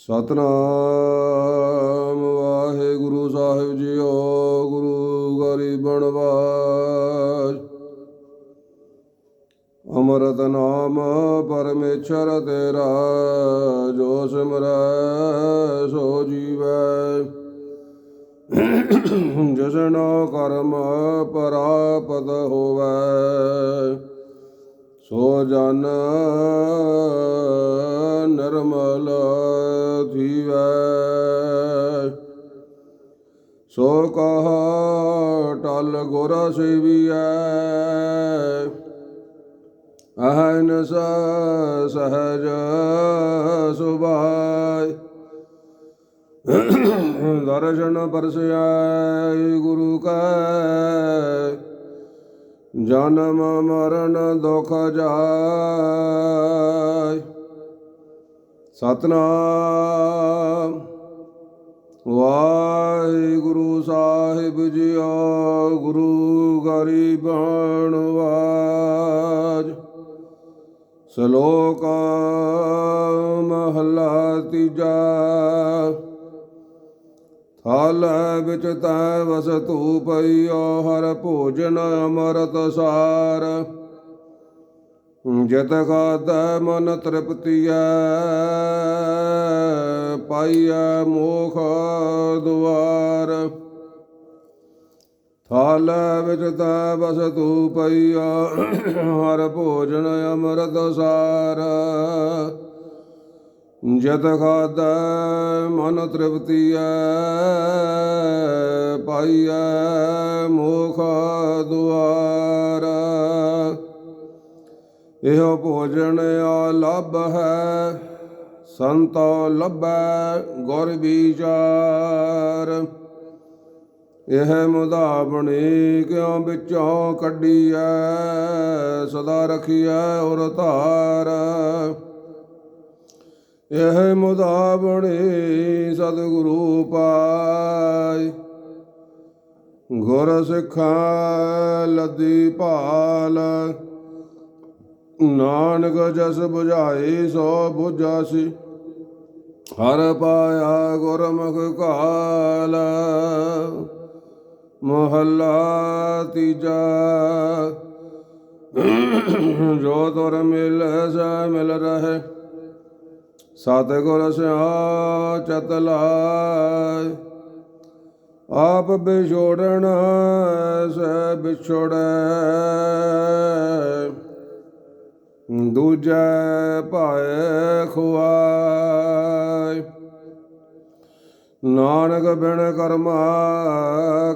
ਸਤਨਾਮ ਵਾਹਿਗੁਰੂ ਸਾਹਿਬ ਜੀਓ, ਗੁਰੂ ਗਰੀਬਣ ਵਾਜ ਅਮਰਤ ਨਾਮ ਪਰਮੇਸ਼ਰ ਤੇਰਾ, ਜੋ ਸਿਮਰੈ, ਸੋ ਜੀਵੈ। ਜਸਨੋ ਕਰਮ ਪਰਾਪਤ ਹੋ ਜਨ ਨਿਰਮਲ ਥੀਵੈ। ਸੋ ਕਹ ਟਲ ਗੁਰ ਸੇਵੀਐ। ਅਹਨ ਸਹਜ ਸੁਭਾਇ। ਦਰਸ਼ਨ ਪਰਸਿਆਇ ਗੁਰੂ ਕਾ। ਜਨਮ ਮਰਨ ਦੁਖ ਜਾਇ ਸਤਨਾਮ। ਵਾਹਿਗੁਰੂ ਸਾਹਿਬ ਜੀਓ ਗੁਰੂ ਗਰੀਬਣ ਵਾਜ ਸ਼ਲੋਕ ਮਹਲਾ ਤੀਜਾ। ਥਾਲ ਵਿੱਚ ਤੈ ਵਸਤੂ ਪਈਓ, ਹਰ ਭੋਜਨ ਅਮਰਤ ਸਾਰ। ਜਤ ਖਾਦਾ ਮਨ ਤ੍ਰਿਪਤੀਐ, ਪਾਈਐ ਮੋਖ ਦੁਆਰ। ਥਾਲ ਵਿੱਚ ਤੈ ਵਸਤੂ ਪਈਆ ਹਰ ਭੋਜਨ ਅਮਰਤ ਸਾਰ। ਜਤ ਖਾਦਾ ਮਨ ਤ੍ਰਿਪਤੀਐ, ਪਾਈਐ ਮੋਖ ਦੁਆਰ। ਇਹੋ ਭੋਜਨ ਆਲਭ ਹੈ, ਸੰਤੋ ਲੱਭੈ ਗੁਰ ਵਿਚਾਰ। ਇਹ ਮੁਦਾਬਣੀ ਕਿਉ ਵਿੱਚੋਂ ਕੱਢੀਐ, ਸਦਾ ਰਖੀਐ ਔਰ ਧਾਰ। ਇਹ ਮੁਦਾਬਣੀ ਸਤਿਗੁਰੂ ਪਾਈ ਗੁਰ ਸਿੱਖਾਂ ਲੱਦੀ ਭਾਲ। ਨਾਨਕ ਜਸ 부ਝਾਈ ਸੋ 부ਝਾਸੀ ਹਰ ਪਾਇਆ ਗੁਰਮੁਖ ਕਾਲ। ਮਹੱਲਾ ਤੀਜਾ। ਜੋ ਤੁਰ ਮਿਲ ਸੈ ਮਿਲ ਰਹੇ। ਸਤਿਗੁਰ ਸਿਆ ਚਤ ਲਾਇ, ਆਪ ਵਿਛੋੜਨ ਸੈ ਵਿਛੋੜੈ। ਦੂਜੈ ਭਾਏ ਖੁਆਇ, ਨਾਨਕ ਬਿਨ ਕਰਮਾ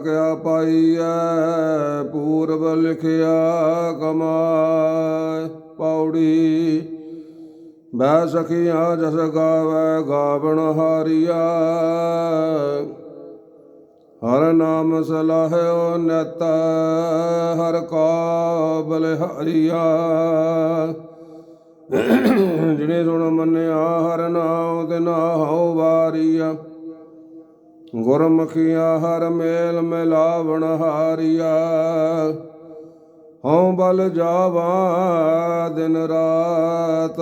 ਕਿਆ ਪਾਈਐ, ਪੂਰਬ ਲਿਖਿਆ ਕਮਾਇ, ਪੌੜੀ ਬੈ ਸਖੀਆਂ ਜਸ ਗਾਵੇ ਗਾਵਣ ਹਾਰੀਆ ਹਰ ਨਾਮ ਸਲਾਹਿਓ ਨਿਤ, ਹਰ ਕਾ ਬਲਿਹਾਰੀਆ ਜਿਹਨੇ ਸੁਣ ਮੰਨਿਆ ਹਰ ਨਾਮ ਤੇ ਨਾ ਹਉ ਵਾਰੀਆ ਗੁਰਮੁਖੀਆ ਹਰ ਮੇਲ ਮਿਲਾਵਣ ਹਾਰੀਆ ਹਉ ਬਲ ਜਾਵਾ ਦਿਨ ਰਾਤ,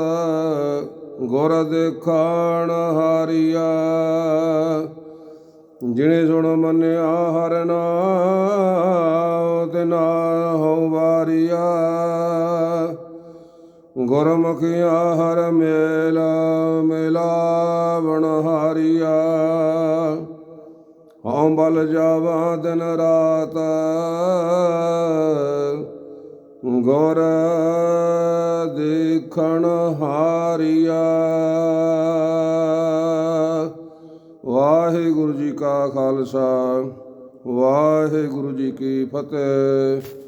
ਗੁਰ ਦੇਖਣ ਹਾਰੀਆ। ਜਿਨੇ ਸੁਣ ਮੰਨਿਆ ਹਰ ਨਾਮ, ਤੇ ਨਾ ਹਉ ਵਾਰੀਆ। ਗੁਰਮੁਖੀਆ ਹਰ ਮੇਲਾ ਮੇਲਾ ਹਾਰੀਆ। ਹਉ ਬਲ ਜਾਵਾ ਦਿਨ ਰਾਤ ਗੁਰ ਦੇਖਣ ਹਾਰੀਆ। ਵਾਹਿਗੁਰੂ ਜੀ ਕਾ ਖਾਲਸਾ ਵਾਹਿਗੁਰੂ ਜੀ ਕੀ ਫਤਿਹ।